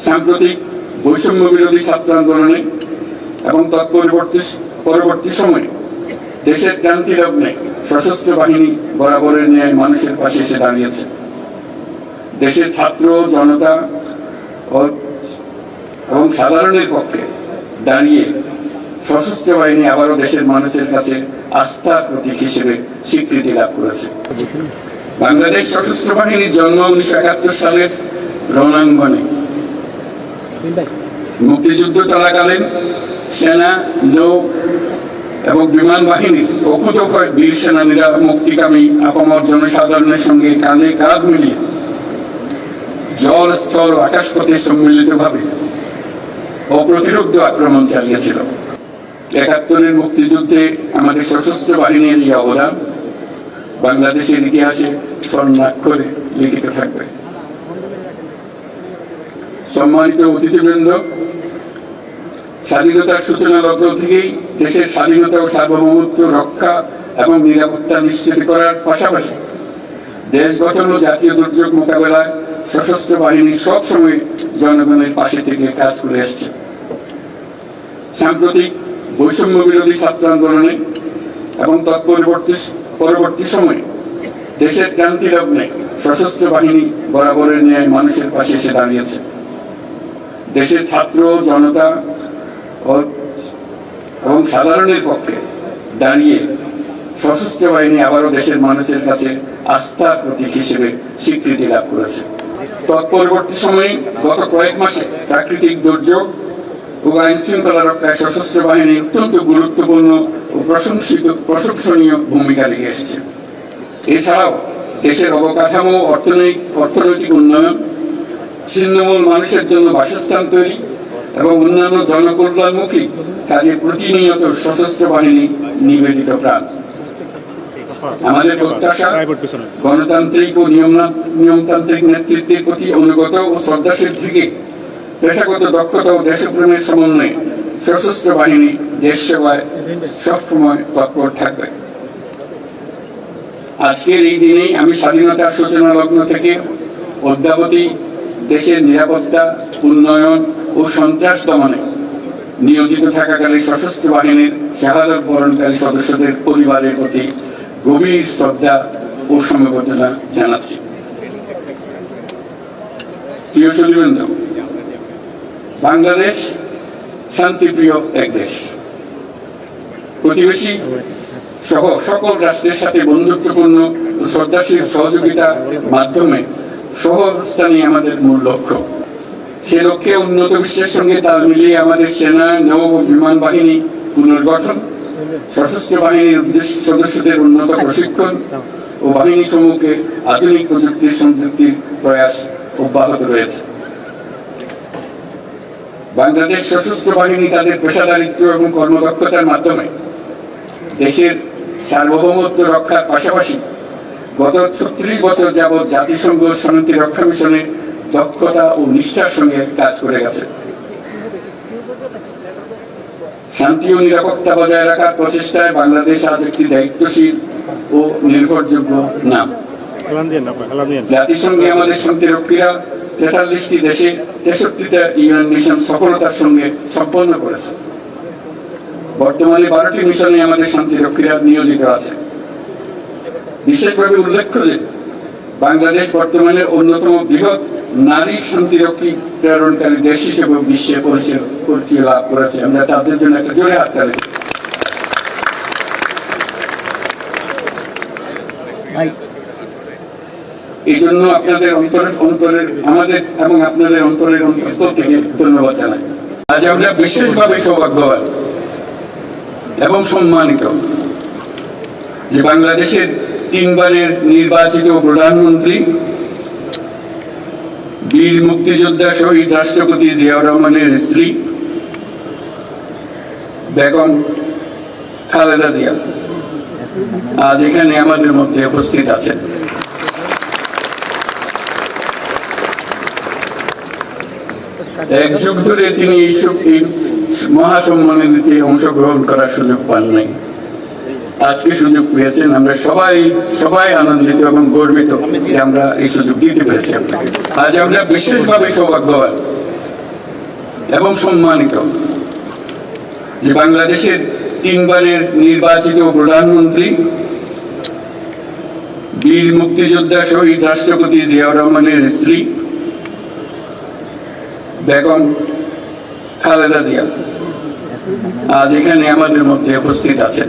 সাম্প্রতিক বৈষম্য বিরোধী ছাত্র আন্দোলনে এবং তৎপরবর্তী পরবর্তী সময়ে দেশের ক্রান্তি লগ্নে সশস্ত্র বাহিনী বরাবরের ন্যায় মানুষের পাশে এসে দাঁড়িয়েছে। দেশের ছাত্র, জনতা এবং সাধারণের পক্ষে দাঁড়িয়ে সশস্ত্র বাহিনী আবারও দেশের মানুষের কাছে আস্থার প্রতীক হিসেবে স্বীকৃতি লাভ করেছে। বাংলাদেশ সশস্ত্র বাহিনীর জন্ম উনিশশো একাত্তর সালের রণাঙ্গনে মুক্তিযুদ্ধ চলাকালীন সেনা, নৌ এবং বিমান বাহিনীর অকুতভয় বীর সেনানীরা মুক্তিকামী আপামর জনসাধারণের সঙ্গে কাঁধে কাঁধ মিলিয়ে জল, স্থল আকাশপথে সম্মিলিতভাবে অপ্রতিরোধ আক্রমণ চালিয়েছিল। একাত্তরের মুক্তিযুদ্ধে আমাদের সশস্ত্র বাহিনীর এই অবদান বাংলাদেশের ইতিহাসে স্বর্ণাক্ষরে লিখিত থাকবে। সম্মানিত অতিথিবৃন্দ, স্বাধীনতার সূচনা লগ্ন থেকেই দেশের স্বাধীনতা ও সার্বভৌমত্ব রক্ষা এবং নিরাপত্তা নিশ্চিত করার পাশাপাশি দেশ গঠন ও জাতীয় দুর্যোগ মোকাবেলায় সশস্ত্র বাহিনী সবসময় জনগণের পাশে থেকে কাজ করে এসছে সাম্প্রতিক বৈষম্য বিরোধী ছাত্র আন্দোলনে এবং তৎপরবর্তী পরবর্তী সময়ে দেশের ক্রান্তি লগ্নে সশস্ত্র বাহিনী বরাবরের ন্যায় মানুষের পাশে এসে দাঁড়িয়েছে। দেশের ছাত্র জনতা এবং সাধারণের পক্ষে দাঁড়িয়ে সশস্ত্র বাহিনী আবারও দেশের মানুষের কাছে আস্থার প্রতীক হিসেবে স্বীকৃতি লাভ করেছে। তৎপরবর্তী সময়ে গত কয়েক মাসে প্রাকৃতিক দুর্যোগ ও আইন শৃঙ্খলা রক্ষায় সশস্ত্র বাহিনী অত্যন্ত গুরুত্বপূর্ণ ও প্রশংসিত প্রশংসনীয় ভূমিকা রেখে এসেছে। এছাড়াও দেশের অবকাঠামো অর্থনৈতিক অর্থনৈতিক উন্নয়ন ছিন্নমূল মানুষের জন্য বাসস্থান তৈরি এবং অন্যান্য জনকল্যাণমুখী কাজে প্রতিনিয়ত সশস্ত্র বাহিনী নিবেদিত প্রাণ। আমাদের প্রত্যাশা, গণতান্ত্রিক ও নিয়ম- নিয়মতান্ত্রিক নেতৃত্বের প্রতি অনুগত ও শ্রদ্ধাশীল থেকে পেশাগত দক্ষতা ও দেশপ্রেমের সমন্বয়ে সশস্ত্র বাহিনী দেশ সেবায় সবসময় তৎপর থাকবে। আজকের এই দিনেই আমি স্বাধীনতার সূচনা লগ্ন থেকে অদ্যাবধি দেশের নিরাপত্তা, উন্নয়ন ও সন্ত্রাস দমনে নিয়োজিত থাকাকালে সশস্ত্র বাহিনীর শাহাদত বরণকারী সদস্যদের পরিবারের প্রতি গভীর শ্রদ্ধা ও সমবেদনা জানাচ্ছি। প্রিয় সুদীবৃন্দ বাংলাদেশ শান্তিপ্রিয় এক দেশ। প্রতিবেশী সহ সকল রাষ্ট্রের সাথে বন্ধুত্বপূর্ণ ও শ্রদ্ধাশীল সহযোগিতার মাধ্যমে সহস্থানই আমাদের মূল লক্ষ্য। সে লক্ষ্যে উন্নত বিশ্বের সঙ্গে তাল মিলিয়ে আমাদের সেনা, নৌ, বিমান বাহিনী পুনর্গঠন, সশস্ত্র বাহিনীর উদ্দেশ্য সদস্যদের উন্নত প্রশিক্ষণ ও বাহিনী সমূহকে আধুনিক প্রযুক্তির সংযুক্তির প্রয়াস অব্যাহত রয়েছে। বাংলাদেশ সশস্ত্র বাহিনী তাদের পেশাদারিত্ব এবং কর্মদক্ষতার মাধ্যমে দেশের সার্বভৌমত্ব রক্ষার পাশাপাশি গত ছত্রিশ বছর যাবৎ জাতিসংঘ শান্তি রক্ষা মিশনে দক্ষতা ও নিষ্ঠার সঙ্গে কাজ করে গেছে। শান্তি ও নিরাপত্তা বজায় রাখার প্রচেষ্টায় বাংলাদেশ আজ একটি দায়িত্বশীল ও নির্ভরযোগ্য নাম. জাতিসংঘে আমাদের শান্তিরক্ষীরা তেতাল্লিশটি দেশে তেষট্টিটা ইউএন মিশন সফলতার সঙ্গে সম্পন্ন করেছে। বর্তমানে বারোটি মিশনে আমাদের শান্তিরক্ষীরা নিয়োজিত আছে। বিশেষভাবে উল্লেখ্য যে বাংলাদেশ বর্তমানে অন্যতম বৃহৎ নারী শান্তিরক্ষী প্রেরণকারী দেশ হিসেবে বিশ্বে পরিচয় লাভ করেছে। আমরা তাদের জন্য একটা জোরে হাত তালি এই জন্য আপনাদের অন্তরের অন্তরের আমাদের এবং আপনাদের অন্তরের অন্তঃস্থল থেকে ধন্যবাদ জানাই। আজ আমরা বিশেষভাবে সৌভাগ্যবান এবং সম্মানিত যে বাংলাদেশের তিনবারের নির্বাচিত প্রধানমন্ত্রী, বীর মুক্তিযোদ্ধা শহীদ রাষ্ট্রপতি জিয়াউর রহমানের স্ত্রী, বেগম খালেদা জিয়া। আজ এখানে আমাদের মধ্যে উপস্থিত আছেন। এক যুগ ধরে তিনি এই মহাসম্মেলনীতে অংশগ্রহণ করার সুযোগ পান নাই। আজকে সুযোগ পেয়েছেন। আমরা সবাই সবাই আনন্দিত এবং গর্বিত যে আমরা এই সুযোগ দিতে পেরেছি আপনাকে। আজ আমরা বিশেষভাবে সৌভাগ্যবান এবং সম্মানিত যে বাংলাদেশের তিনবারের নির্বাচিত প্রধানমন্ত্রী, বীর মুক্তিযোদ্ধা শহীদ রাষ্ট্রপতি জিয়াউর রহমানের স্ত্রী, বেগম খালেদা জিয়া। আজ এখানে আমাদের মধ্যে উপস্থিত আছেন।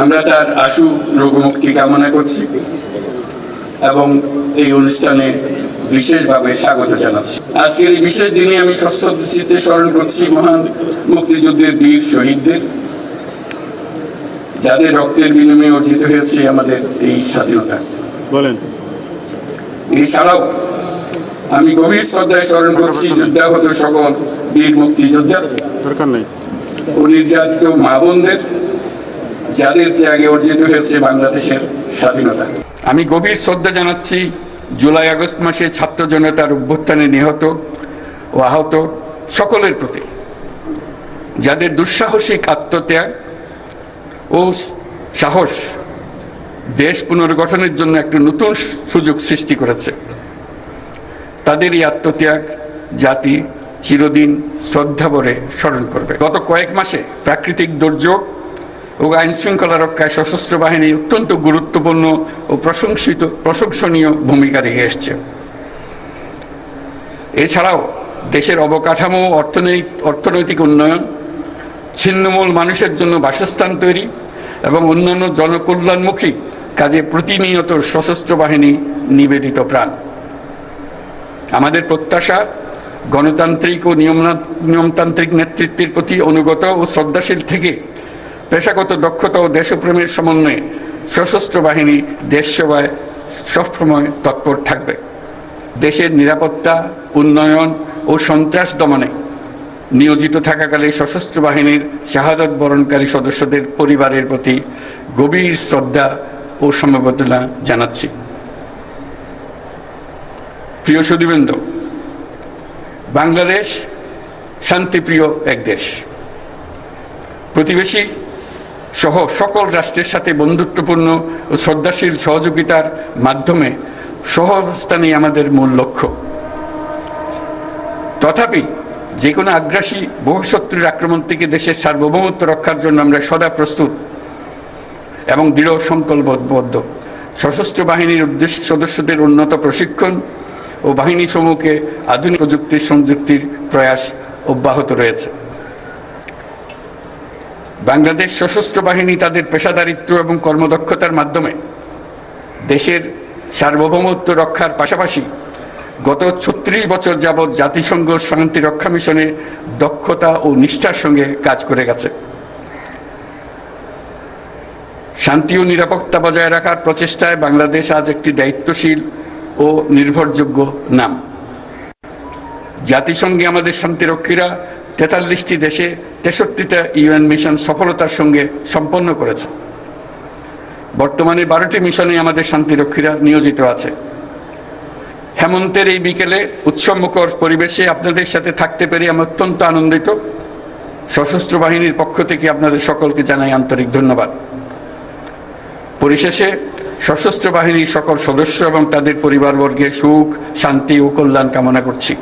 আমরা তার আশু রোগমুক্তি কামনা করছি এবং এই অনুষ্ঠানে বিশেষভাবে স্বাগত জানাচ্ছি। আজকের এই বিশেষ দিনে আমি সশ্রদ্ধ চিত্তে স্মরণ করছি মহান মুক্তিযুদ্ধের বীর শহীদদের যাদের রক্তের বিনিময়ে অর্জিত হয়েছে আমাদের এই স্বাধীনতা। বলেন। এছাড়াও আমি গভীর শ্রদ্ধায় স্মরণ করছি যুদ্ধাহত সকল বীর মুক্তিযোদ্ধা দরকার নেই। ও নির্যাতিত মা বোনদের যাদের ত্যাগে অর্জিত হয়েছে বাংলাদেশের স্বাধীনতা। আমি গভীর শ্রদ্ধা জানাচ্ছি জুলাই আগস্ট মাসে ছাত্র জনতার অভ্যুত্থানে নিহত ও আহত সকলের প্রতি। যাদের দুঃসাহসিক আত্মত্যাগ ও সাহস দেশ পুনর্গঠনের জন্য একটা নতুন সুযোগ সৃষ্টি করেছে। তাদের এই আত্মত্যাগ জাতি চিরদিন শ্রদ্ধা ভরে স্মরণ করবে। গত কয়েক মাসে প্রাকৃতিক দুর্যোগ ও আইন শৃঙ্খলা রক্ষায় সশস্ত্র বাহিনী অত্যন্ত গুরুত্বপূর্ণ ও প্রশংসিত, প্রশংসনীয় ভূমিকা রেখে এসছে। এছাড়াও দেশের অবকাঠামো অর্থনৈতিক অর্থনৈতিক উন্নয়ন, ছিন্নমূল মানুষের জন্য বাসস্থান তৈরি এবং অন্যান্য জনকল্যাণমুখী কাজে প্রতিনিয়ত সশস্ত্র বাহিনী নিবেদিত প্রাণ। আমাদের প্রত্যাশা, গণতান্ত্রিক ও নিয়মতান্ত্রিক নেতৃত্বের প্রতি অনুগত ও শ্রদ্ধাশীল থেকে পেশাগত দক্ষতা ও দেশপ্রেমের সমন্বয়ে সশস্ত্র বাহিনী দেশ সেবায় সবসময় তৎপর থাকবে। দেশের নিরাপত্তা, উন্নয়ন ও সন্ত্রাস দমনে নিয়োজিত থাকাকালে সশস্ত্র বাহিনীর শাহাদত বরণকারী সদস্যদের পরিবারের প্রতি গভীর শ্রদ্ধা ও সমবেদনা জানাচ্ছি। প্রিয় সুদীবৃন্দ বাংলাদেশ শান্তিপ্রিয় এক দেশ। প্রতিবেশী সহ সকল রাষ্ট্রের সাথে বন্ধুত্বপূর্ণ ও শ্রদ্ধাশীল সহযোগিতার মাধ্যমে সহাবস্থানই আমাদের মূল লক্ষ্য। তথাপি যে কোনো আগ্রাসী বহুশত্রুর আক্রমণ থেকে দেশের সার্বভৌমত্ব রক্ষার জন্য আমরা সদা প্রস্তুত এবং দৃঢ় সংকল্পবদ্ধ। সশস্ত্র বাহিনীর উদ্দেশ্য সদস্যদের উন্নত প্রশিক্ষণ ও বাহিনী সমূহকে আধুনিক প্রযুক্তির সংযুক্তির প্রয়াস অব্যাহত রয়েছে। বাংলাদেশ সশস্ত্র বাহিনী তাদের পেশাদারিত্ব এবং কর্মদক্ষতার মাধ্যমে দেশের সার্বভৌমত্ব রক্ষার পাশাপাশি গত ছত্রিশ বছর যাবৎ জাতিসংঘ শান্তি রক্ষা মিশনে দক্ষতা ও নিষ্ঠার সঙ্গে কাজ করে গেছে। শান্তি ও নিরাপত্তা বজায় রাখার প্রচেষ্টায় বাংলাদেশ আজ একটি দায়িত্বশীল ও নির্ভরযোগ্য নাম। জাতিসংঘে আমাদের শান্তিরক্ষীরা তেতাল্লিশটি দেশে তেষট্টিটা ইউএন মিশন সফলতার সঙ্গে সম্পন্ন করেছে। বর্তমানে বারোটি মিশনে আমাদের শান্তিরক্ষীরা নিয়োজিত আছে। হেমন্তের এই বিকেলে উৎসবমুখর পরিবেশে আপনাদের সাথে থাকতে পেরে আমি অত্যন্ত আনন্দিত। সশস্ত্র বাহিনীর পক্ষ থেকে আপনাদের সকলকে জানাই আন্তরিক ধন্যবাদ। পরিশেষে সশস্ত্র বাহিনীর সকল সদস্য এবং তাদের পরিবারবর্গের সুখ, শান্তি ও কল্যাণ কামনা করছি।